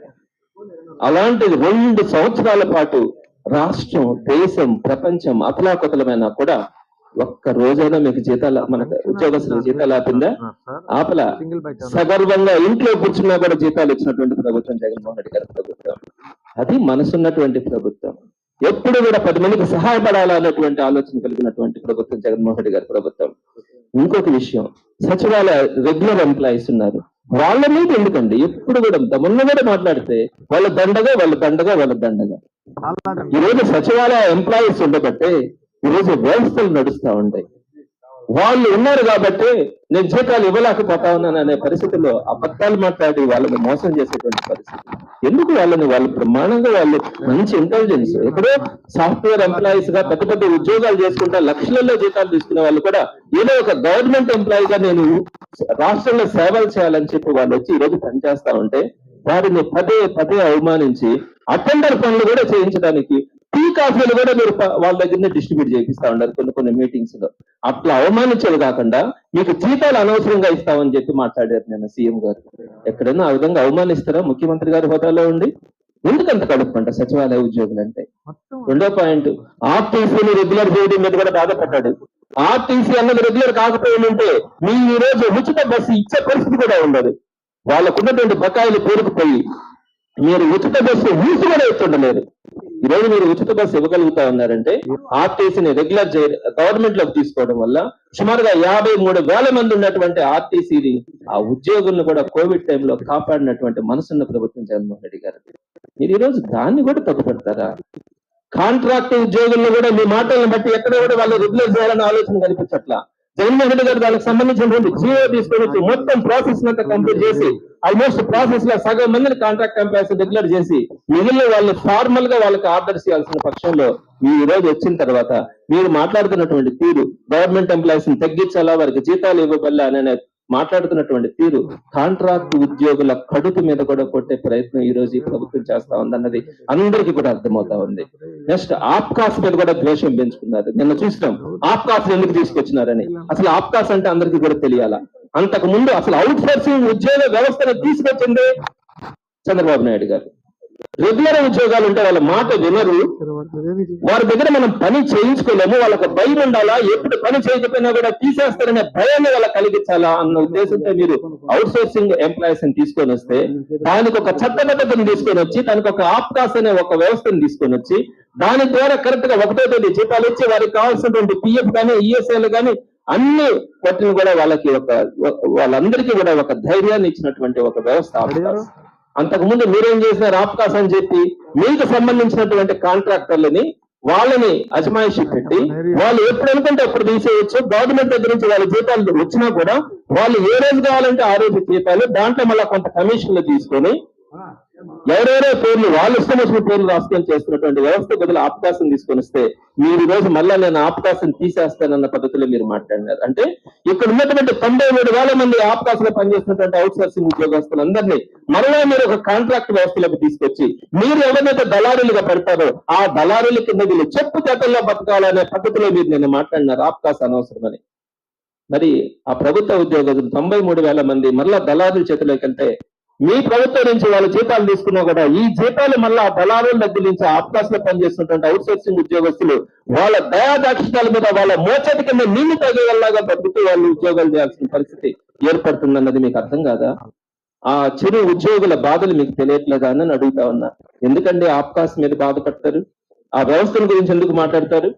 అలాంటిది రెండు సంవత్సరాల పాటు రాష్ట్రం దేశం ప్రపంచం అతలాకుతలమైనా కూడా ఒక్క రోజైనా మీకు జీతాలు మన ఉద్యోగస్తుల జీతాలు ఆపిందా? ఆపల? సగర్వంగా ఇంట్లో కూర్చున్నా కూడా జీతాలు ఇచ్చినటువంటి ప్రభుత్వం జగన్మోహన్ రెడ్డి గారి ప్రభుత్వం. అది మనసున్నటువంటి ప్రభుత్వం. ఎప్పుడు కూడా పది మందికి సహాయపడాలన్నటువంటి ఆలోచన కలిగినటువంటి ప్రభుత్వం జగన్మోహన్ రెడ్డి గారి ప్రభుత్వం. ఇంకొక విషయం సచివాలయ రెగ్యులర్ ఎంప్లాయీస్ ఉన్నారు. వాళ్ళ మీద ఎందుకండి? ఎప్పుడు కూడా మొన్న కూడా మాట్లాడితే వాళ్ళ దండగా వాళ్ళ దండగా వాళ్ళ దండగా. ఈ రోజు సచివాలయ ఎంప్లాయీస్ ఉండబట్టే ఈ రోజు వ్యవస్థలు నడుస్తూ ఉంటాయి. వాళ్ళు ఉన్నారు కాబట్టి నేను జీతాలు ఇవ్వలేకపోతా ఉన్నాను అనే పరిస్థితుల్లో అబద్ధాలు మాట్లాడి వాళ్ళని మోసం చేసేటువంటి పరిస్థితి. ఎందుకు వాళ్ళని వాళ్ళు ప్రమాణంగా వాళ్ళు మంచి ఇంటెలిజెన్స్ ఎప్పుడో సాఫ్ట్వేర్ ఎంప్లాయీస్గా పెద్ద పెద్ద ఉద్యోగాలు చేసుకుంటా లక్షలలో జీతాలు తీసుకునే వాళ్ళు కూడా ఏదో ఒక గవర్నమెంట్ ఎంప్లాయీగా నేను రాష్ట్రంలో సేవలు చేయాలని చెప్పి వాళ్ళు వచ్చి ఈ రోజు పనిచేస్తా ఉంటే వారిని పదే పదే అవమానించి అటెండర్ పనులు కూడా చేయించడానికి టీ కాఫీలు కూడా మీరు వాళ్ళ దగ్గరనే డిస్ట్రిబ్యూట్ చేపిస్తా ఉన్నారు కొన్ని కొన్ని మీటింగ్స్లో. అట్లా అవమానించేది కాకుండా మీకు జీతాలు అనవసరంగా ఇస్తామని చెప్పి మాట్లాడారు నేను సీఎం గారు. ఎక్కడైనా ఆ విధంగా అవమానిస్తారా? ముఖ్యమంత్రి గారి హోదాలో ఉండి? ఎందుకంత కడుపుకుంట సచివాలయ ఉద్యోగులు అంటే రెండో పాయింట్ ఆర్టీసీని రెగ్యులర్ చేయడం మీద కూడా బాధపడ్డాడు ఆర్టీసీ అన్నది రెగ్యులర్ కాకపోయి ఉంటే మీ ఈ రోజు ఉచిత బస్సు ఇచ్చే పరిస్థితి కూడా ఉండదు. వాళ్ళకున్నటువంటి బకాయిలు పేరుకుపోయి మీరు ఉచిత బస్సు ఊసి కూడా ఇస్తుండలేదు ఈ రోజు మీరు ఉచిత బస్సు ఇవ్వగలుగుతా ఉన్నారంటే ఆర్టీసీని రెగ్యులర్ గవర్నమెంట్లోకి తీసుకోవడం వల్ల సుమారుగా యాభై మూడు వేల మంది ఉన్నటువంటి ఆర్టీసీని ఆ ఉద్యోగులను కూడా కోవిడ్ టైంలో కాపాడినటువంటి మనసున్న ప్రభుత్వం జగన్మోహన్ రెడ్డి గారు. మీరు ఈ రోజు దాన్ని కూడా తగ్గుపెడతారా కాంట్రాక్ట్ ఉద్యోగులను కూడా మీ మాటలను బట్టి ఎక్కడ కూడా వాళ్ళు రెగ్యులర్ చేయాలని ఆలోచన కనిపించట్లా? జగన్మోహన్ రెడ్డి గారు దానికి సంబంధించినటువంటి జీవో తీసుకొని వచ్చి మొత్తం ప్రాసెస్ అంతా కంప్లీట్ చేసి ఆల్మోస్ట్ ప్రాసెస్లో సగం మందిని కాంట్రాక్ట్ ఎంప్లాయీస్ రెగ్యులర్ చేసి మిగిలిన వాళ్ళు ఫార్మల్గా వాళ్ళకి ఆర్డర్స్ ఇవ్వాల్సిన పక్షంలో ఈ రోజు వచ్చిన తర్వాత మీరు మాట్లాడుతున్నటువంటి తీరు గవర్నమెంట్ ఎంప్లాయీస్ని తగ్గించాలా వారికి జీతాలు ఇవ్వబల్లా అనే మాట్లాడుతున్నటువంటి తీరు కాంట్రాక్ట్ ఉద్యోగుల కడుపు మీద కూడా కొట్టే ప్రయత్నం ఈ రోజు ఈ ప్రభుత్వం చేస్తా ఉందన్నది అందరికీ కూడా అర్థమవుతా ఉంది. నెక్స్ట్ ఆప్కాస్ మీద కూడా ద్వేషం పెంచుకున్నారు. నిన్న చూసినాం. ఆప్కాస్ ఎందుకు తీసుకొచ్చినారని. అసలు ఆప్కాస్ అంటే అందరికీ కూడా తెలియాలా? అంతకు ముందు అసలు అవుట్ సోర్సింగ్ ఉద్యోగ వ్యవస్థను తీసుకొచ్చింది చంద్రబాబు నాయుడు గారు. రెగ్యులర్ ఉద్యోగాలు ఉంటే వాళ్ళ మాట వినరు. వారి దగ్గర మనం పని చేయించుకోలేము. వాళ్ళకి భయం ఉండాలా? ఎప్పుడు పని చేయకపోయినా కూడా తీసేస్తారనే భయాన్ని వాళ్ళకి కలిగించాలా అన్న ఉద్దేశంతో మీరు అవుట్ సోర్సింగ్ ఎంప్లాయీస్ని తీసుకొని వస్తే దానికి ఒక చట్టబద్ధతను తీసుకొని వచ్చి దానికి ఒక ఆప్కాస్ అనే ఒక వ్యవస్థను తీసుకొని వచ్చి దాని ద్వారా కరెక్ట్గా ఒకటో తేదీ జీతాలు ఇచ్చి వారికి కావాల్సినటువంటి పిఎఫ్ కానీ ఈఎస్ఐలు కానీ అన్ని వాటిని కూడా వాళ్ళకి ఒక వాళ్ళందరికీ కూడా ఒక ధైర్యాన్ని ఇచ్చినటువంటి ఒక వ్యవస్థ. అంతకుముందు మీరేం చేసినారు ఆప్కాస్ అని చెప్పి మీకు సంబంధించినటువంటి కాంట్రాక్టర్లని వాళ్ళని అజమాయిషి పెట్టి వాళ్ళు ఎప్పుడు అనుకుంటే అప్పుడు తీసేయచ్చు. గవర్నమెంట్ దగ్గర నుంచి వాళ్ళ జీతాలు వచ్చినా కూడా వాళ్ళు ఏ రోజు కావాలంటే ఆ రోజు జీతాలు దాంట్లో మళ్ళీ కొంత కమిషన్లు తీసుకొని ఎవరెవరో పేర్లు వాళ్ళు ఇష్టం వచ్చిన పేర్లు రాసుకొని చేస్తున్నటువంటి వ్యవస్థ బదులు అవకాశం తీసుకొని వస్తే మీరు ఈ రోజు మళ్ళా నేను అవకాశం తీసేస్తానన్న పద్ధతిలో మీరు మాట్లాడినారు. అంటే ఇక్కడ ఉన్నటువంటి తొంభై మూడు వేల మంది అవకాశంలో పనిచేస్తున్నటువంటి అవుట్ సోర్సింగ్ ఉద్యోగస్తులందరినీ మరలా మీరు ఒక కాంట్రాక్ట్ వ్యవస్థలోకి తీసుకొచ్చి మీరు ఎవరినైతే దళారులుగా పెడతారో ఆ దళారుల కింద వీళ్ళు చెప్పు చేతల్లో బతకాలనే పద్ధతిలో మీరు నేను మాట్లాడినారు. అవకాశం అనవసరమని. మరి ఆ ప్రభుత్వ ఉద్యోగస్తులు తొంభై మూడు వేల మంది మరలా దళారుల చేతిలోకి వెళ్తే మీ ప్రభుత్వం నుంచి వాళ్ళ జీతాలు తీసుకున్నా కూడా ఈ జీతాలు మళ్ళా దళారుల దగ్గర నుంచి ఆప్కాస్లో పనిచేస్తున్నటువంటి అవుట్ సోర్సింగ్ ఉద్యోగస్తులు వాళ్ళ దయాదాక్షిణాల మీద వాళ్ళ మోచటి కింద నీళ్ళు తగ్గేలాగా బతుకుతూ వాళ్ళు ఉద్యోగాలు చేయాల్సిన పరిస్థితి ఏర్పడుతుందన్నది మీకు అర్థం కాదా? ఆ చిరు ఉద్యోగుల బాధలు మీకు తెలియట్లేదా అని అడుగుతా ఉన్నా. ఎందుకండి ఆప్కాస్ మీద బాధపడతారు? ఆ వ్యవస్థల గురించి ఎందుకు మాట్లాడతారు?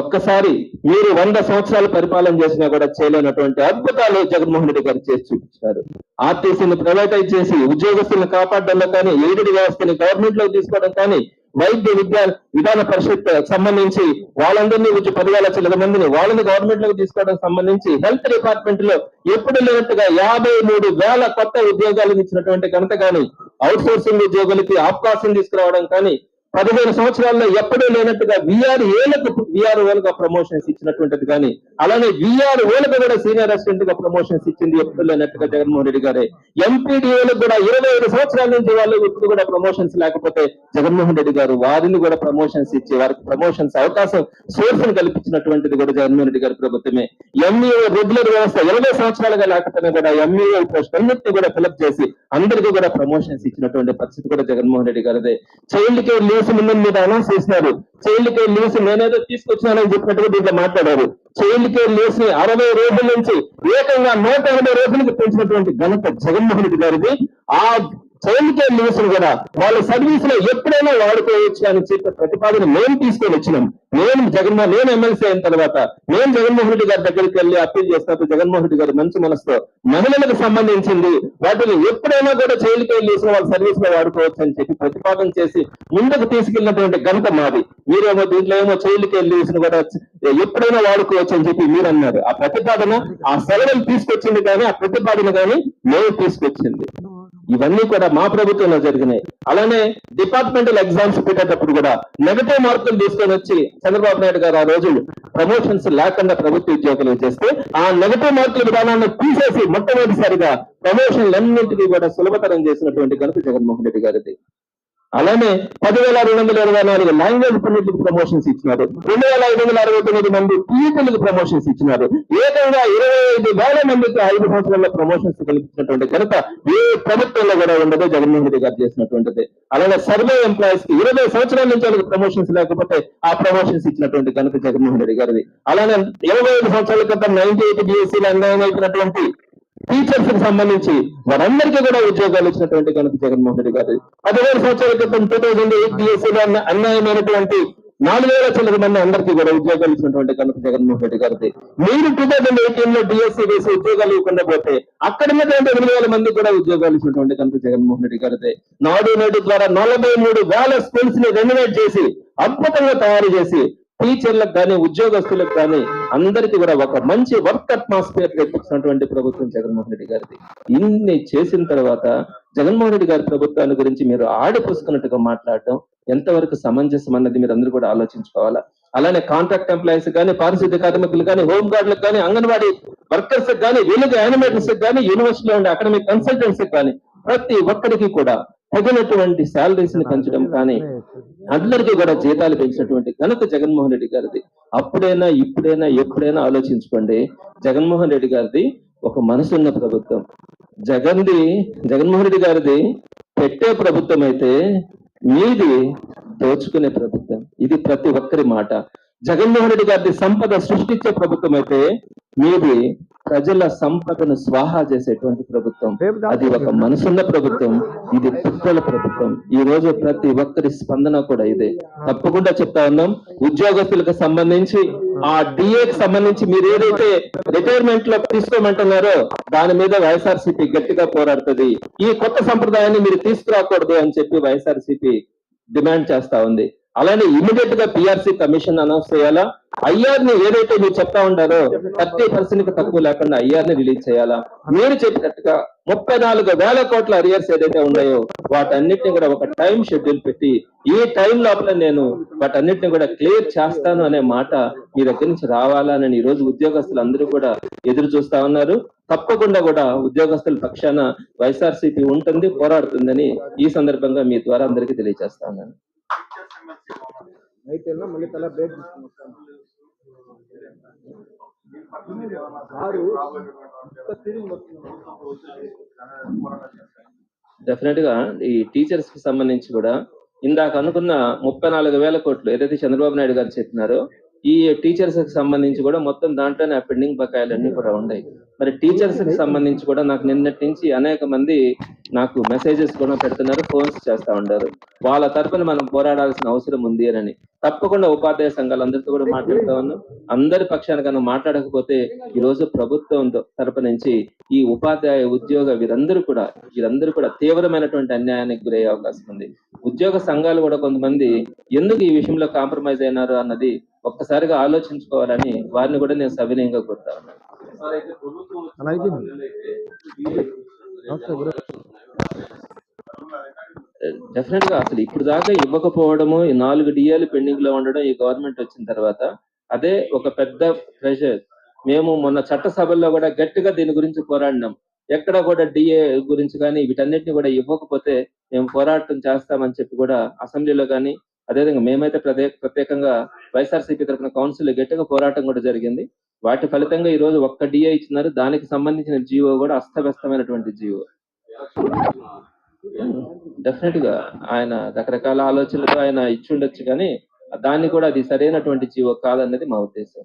ఒక్కసారి మీరు వంద సంవత్సరాలు పరిపాలన చేసినా కూడా చేయలేనటువంటి అద్భుతాలు జగన్మోహన్ రెడ్డి గారు చేసి చూపించారు. ఆర్టీసీని ప్రైవేటైజ్ చేసి ఉద్యోగస్తులను కాపాడడంలో కానీ ఎయిడెడ్ వ్యవస్థని గవర్నమెంట్లో తీసుకోవడం కానీ వైద్య విద్యా విధాన పరిషత్ సంబంధించి వాళ్ళందరినీ వచ్చి పదివేల లక్షల మందిని వాళ్ళని గవర్నమెంట్లోకి తీసుకోవడం సంబంధించి హెల్త్ డిపార్ట్మెంట్లో ఎప్పుడు లేనట్టుగా యాభై మూడు వేల కొత్త ఉద్యోగాలను ఇచ్చినటువంటి ఘనత కానీ అవుట్ సోర్సింగ్ ఉద్యోగులకి అవకాశం తీసుకురావడం కానీ పదిహేను సంవత్సరాల్లో ఎప్పుడూ లేనట్టుగా విఆర్ ఏలకు విఆర్ ప్రమోషన్స్ ఇచ్చినటువంటిది కానీ అలానే విఆర్ ఓలకు కూడా సీనియర్ అసిస్టెంట్గా ప్రమోషన్స్ ఇచ్చింది ఎప్పుడు లేనట్టుగా జగన్మోహన్ రెడ్డి గారే. ఎంపీడీఓలకు కూడా ఇరవై ఐదు సంవత్సరాల నుంచి వాళ్ళు ఇప్పుడు కూడా ప్రమోషన్స్ లేకపోతే జగన్మోహన్ రెడ్డి గారు వారిని కూడా ప్రమోషన్స్ ఇచ్చి వారికి ప్రమోషన్స్ అవకాశం సోర్స్ కల్పించినటువంటిది కూడా జగన్మోహన్ రెడ్డి గారి ప్రభుత్వమే. ఎంఈఓ రెగ్యులర్ వ్యవస్థ ఇరవై సంవత్సరాలుగా లేకపోయినా కూడా ఎంఈఓ పోస్ట్ అన్నింటినీ కూడా ఫిలప్ చేసి అందరికీ కూడా ప్రమోషన్స్ ఇచ్చినటువంటి పరిస్థితి కూడా జగన్మోహన్ రెడ్డి గారిదే. చైల్డ్ కేర్ లీవ్స్ ముందని మీద అనౌన్స్ చేసినారు. చైల్డ్ కేర్ లీవ్స్ నేనేదో తీసుకొచ్చినానని చెప్పినట్టుగా దీంట్లో మాట్లాడారు. చైల్డ్ కేర్ లీవ్స్ని అరవై రోజుల నుంచి ఏకంగా నూట ఎనభై రోజులకు పెంచినటువంటి ఘనత జగన్మోహన్ రెడ్డి గారిది. ఆ చైల్డ్ కేర్ లీవ్స్ కూడా వాళ్ళ సర్వీస్లో ఎప్పుడైనా వాడుకోవచ్చు అని చెప్పే ప్రతిపాదన మేము తీసుకొని వచ్చినాం. నేను జగన్మోహన్ నేను ఎమ్మెల్సీ అయిన తర్వాత నేను జగన్మోహన్ రెడ్డి గారి దగ్గరికి వెళ్ళి అప్పీల్ చేసినప్పుడు జగన్మోహన్ రెడ్డి గారు మంచి మనసుతో మహిళలకు సంబంధించింది వాటిని ఎప్పుడైనా కూడా చైల్డ్ కేర్ లీవ్స్ వాళ్ళ సర్వీస్లో వాడుకోవచ్చు అని చెప్పి ప్రతిపాదన చేసి ముందుకు తీసుకెళ్ళినటువంటి ఘనత మాది. మీరేమో దీంట్లో ఏమో చైల్డ్ కేర్ లీవ్స్ కూడా ఎప్పుడైనా వాడుకోవచ్చు అని చెప్పి మీరు అన్నారు. ఆ ప్రతిపాదన ఆ సెలవులు తీసుకొచ్చింది కానీ ఆ ప్రతిపాదన కానీ మేము తీసుకొచ్చింది. ఇవన్నీ కూడా మా ప్రభుత్వంలో జరిగినాయి. అలానే డిపార్ట్మెంటల్ ఎగ్జామ్స్ పెట్టేటప్పుడు కూడా నెగటివ్ మార్కులు తీసుకొని వచ్చి చంద్రబాబు నాయుడు గారు ఆ రోజు ప్రమోషన్స్ లేకుండా ప్రభుత్వ ఉద్యోగులు చేస్తే ఆ నెగటివ్ మార్కుల విధానాన్ని తీసేసి మొట్టమొదటిసారిగా ప్రమోషన్లన్నింటినీ కూడా సులభతరం చేసినటువంటి కనుక జగన్మోహన్ రెడ్డి గారిది. అలానే పదివేల రెండు వందల ఇరవై నాలుగు లాంగ్వేజ్ పండితులకు ప్రమోషన్స్ ఇచ్చినారు. రెండు వేల ఐదు వందల అరవై తొమ్మిది మంది పీఈటీలకు ప్రమోషన్స్ ఇచ్చినారు. ఏకంగా ఇరవై ఐదు వేల మందికి ఐదు సంవత్సరాల ప్రమోషన్స్ కల్పించినటువంటి ఘనత ఏ ప్రభుత్వంలో కూడా ఉండదు జగన్మోహన్ రెడ్డి గారు చేసినటువంటిది. అలానే సర్వే ఎంప్లాయీస్కి ఇరవై సంవత్సరాల నుంచి వాళ్ళకి ప్రమోషన్స్ లేకపోతే ఆ ప్రమోషన్స్ ఇచ్చినటువంటి ఘనత జగన్మోహన్ రెడ్డి గారిది. అలానే ఇరవై ఐదు సంవత్సరాల క్రితం నైన్టీ ఎయిట్ బిఎస్సీలు అన్యాయం అయినటువంటి టీచర్స్కి సంబంధించి వారందరికీ కూడా ఉద్యోగాలు ఇచ్చినటువంటి ఘనత జగన్మోహన్ రెడ్డి గారు. పదిహేడు సంవత్సరాల క్రితం టూ థౌజండ్ ఎయిట్ డిఎస్సీలో అన్యాయమైనటువంటి నాలుగు వేల చిల్లర మంది అందరికీ కూడా ఉద్యోగాలు ఇచ్చినటువంటి ఘనత జగన్మోహన్ రెడ్డి గారిది. మీరు టూ థౌజండ్ ఎయిటీన్లో డిఎస్సీ వేసి ఉద్యోగాలు ఇవ్వకుండా పోతే అక్కడ ఉన్నటువంటి ఎనిమిది వేల మంది కూడా ఉద్యోగాలు ఇచ్చినటువంటి ఘనత జగన్మోహన్ రెడ్డి గారిది. నాడు నేడు ద్వారా నలభై మూడు వేల స్కూల్స్ని రెనోవేట్ చేసి అద్భుతంగా తయారు చేసి టీచర్లకు కానీ ఉద్యోగస్తులకు కానీ అందరికీ కూడా ఒక మంచి వర్క్ అట్మాస్ఫియర్ తెప్పించినటువంటి ప్రభుత్వం జగన్మోహన్ రెడ్డి గారిది. ఇన్ని చేసిన తర్వాత జగన్మోహన్ రెడ్డి గారి ప్రభుత్వాన్ని గురించి మీరు ఆడిపుస్తున్నట్టుగా మాట్లాడటం ఎంతవరకు సమంజసం అన్నది మీరు అందరూ కూడా ఆలోచించుకోవాలా? అలానే కాంట్రాక్ట్ ఎంప్లాయీస్ కానీ పారిశుద్ధ్య కార్మికులు కానీ హోమ్ గార్డులకు కానీ అంగన్వాడీ వర్కర్స్ కానీ వెలుగు యానిమేటర్స్ కానీ యూనివర్సిటీలో ఉండే అకాడమిక్ కన్సల్టెంట్స్ కానీ ప్రతి ఒక్కరికి కూడా తగినటువంటి శాలరీస్ని పెంచడం కానీ అందరికీ కూడా జీతాలు పెంచినటువంటి ఘనత జగన్మోహన్ రెడ్డి గారిది. అప్పుడైనా ఇప్పుడైనా ఎప్పుడైనా ఆలోచించుకోండి. జగన్మోహన్ రెడ్డి గారిది ఒక మనసున్న ప్రభుత్వం. జగన్ది జగన్మోహన్ రెడ్డి గారిది పెట్టే ప్రభుత్వం అయితే మీది దోచుకునే ప్రభుత్వం. ఇది ప్రతి ఒక్కరి మాట. జగన్మోహన్ రెడ్డి గారిది సంపద సృష్టించే ప్రభుత్వం అయితే మీది ప్రజల సంపదను స్వాహా చేసేటువంటి ప్రభుత్వం. అది ఒక మనసున్న ప్రభుత్వం ఇది కుట్రల ప్రభుత్వం. ఈ రోజు ప్రతి ఒక్కరి స్పందన కూడా ఇదే. తప్పకుండా చెప్తా ఉన్నాం ఉద్యోగస్తులకు సంబంధించి ఆ డిఏకి సంబంధించి మీరు ఏదైతే రిటైర్మెంట్లో తీసుకోమంటున్నారో దాని మీద వైఎస్ఆర్సీపీ గట్టిగా పోరాడుతుంది. ఈ కొత్త సంప్రదాయాన్ని మీరు తీసుకురాకూడదు అని చెప్పి వైఎస్ఆర్సీపీ డిమాండ్ చేస్తా ఉంది. అలానే ఇమీడియట్గా పిఆర్సీ కమిషన్ అనౌన్స్ చేయాలా? ఐఆర్ని ఏదైతే మీరు చెప్తా ఉండారో థర్టీ పర్సెంట్ తక్కువ లేకుండా ఐఆర్ని రిలీజ్ చేయాలా? మీరు చెప్పినట్టుగా ముప్పై నాలుగు వేల కోట్ల అరియర్స్ ఏదైతే ఉన్నాయో వాటన్నిటిని కూడా ఒక టైం షెడ్యూల్ పెట్టి ఈ టైం లోపల నేను వాటన్నిటిని కూడా క్లియర్ చేస్తాను అనే మాట మీ దగ్గర నుంచి రావాలని ఈ రోజు ఉద్యోగస్తులు అందరూ కూడా ఎదురు చూస్తా ఉన్నారు. తప్పకుండా కూడా ఉద్యోగస్తుల పక్షాన వైఎస్ఆర్సీపీ ఉంటుంది పోరాడుతుందని ఈ సందర్భంగా మీ ద్వారా అందరికీ తెలియజేస్తా ఉన్నాను. అయితే మళ్ళీ తల బ్రేక్ తీసుకుని డెఫినెట్గా ఈ టీచర్స్కి సంబంధించి కూడా ఇందాక అనుకున్న ముప్పై నాలుగు వేల కోట్లు ఏదైతే చంద్రబాబు నాయుడు గారు చెప్పినారో ఈ టీచర్స్కి సంబంధించి కూడా మొత్తం దాంట్లోనే పెండింగ్ బకాయిలన్నీ కూడా ఉన్నాయి. మరి టీచర్స్కి సంబంధించి కూడా నాకు నిన్నటి నుంచి అనేక మంది నాకు మెసేజెస్ కూడా పెడుతున్నారు ఫోన్స్ చేస్తా ఉంటారు వాళ్ళ తరపున మనం పోరాడాల్సిన అవసరం ఉంది అని. తప్పకుండా ఉపాధ్యాయ సంఘాలందరితో కూడా మాట్లాడుతా ఉన్నాం. అందరి పక్షాన కన్నా మాట్లాడకపోతే ఈ రోజు ప్రభుత్వం తరపు నుంచి ఈ ఉపాధ్యాయ ఉద్యోగ వీరందరూ కూడా వీరందరూ కూడా తీవ్రమైనటువంటి అన్యాయానికి గురయ్యే అవకాశం ఉంది. ఉద్యోగ సంఘాలు కూడా కొంతమంది ఎందుకు ఈ విషయంలో కాంప్రమైజ్ అయినారు అన్నది ఒక్కసారిగా ఆలోచించుకోవాలని వారిని కూడా నేను సవినయంగా కోరుతా ఉన్నాను. అలాగే డెఫినెట్గా అసలు ఇప్పుడు దాకా ఇవ్వకపోవడము ఈ నాలుగు డిఏలు పెండింగ్లో ఉండడం ఈ గవర్నమెంట్ వచ్చిన తర్వాత అదే ఒక పెద్ద ప్రెషర్ మేము మొన్న చట్టసభల్లో కూడా గట్టిగా దీని గురించి పోరాడినాం. ఎక్కడ కూడా డిఏ గురించి కానీ వీటన్నిటిని కూడా ఇవ్వకపోతే మేము పోరాటం చేస్తామని చెప్పి కూడా అసెంబ్లీలో కానీ అదేవిధంగా మేమైతే ప్రత్యేక ప్రత్యేకంగా వైఎస్ఆర్సీపీ తరఫున కౌన్సిల్ గట్టిగా పోరాటం కూడా జరిగింది. వాటి ఫలితంగా ఈ రోజు ఒక్క డిఏ ఇచ్చినారు. దానికి సంబంధించిన జీవో కూడా అస్తవ్యస్తమైనటువంటి జీవో. డెఫినెట్గా ఆయన రకరకాల ఆలోచనలతో ఆయన ఇచ్చి ఉండొచ్చు కానీ దాన్ని కూడా అది సరైనటువంటి జీవో కాదన్నది మా ఉద్దేశం.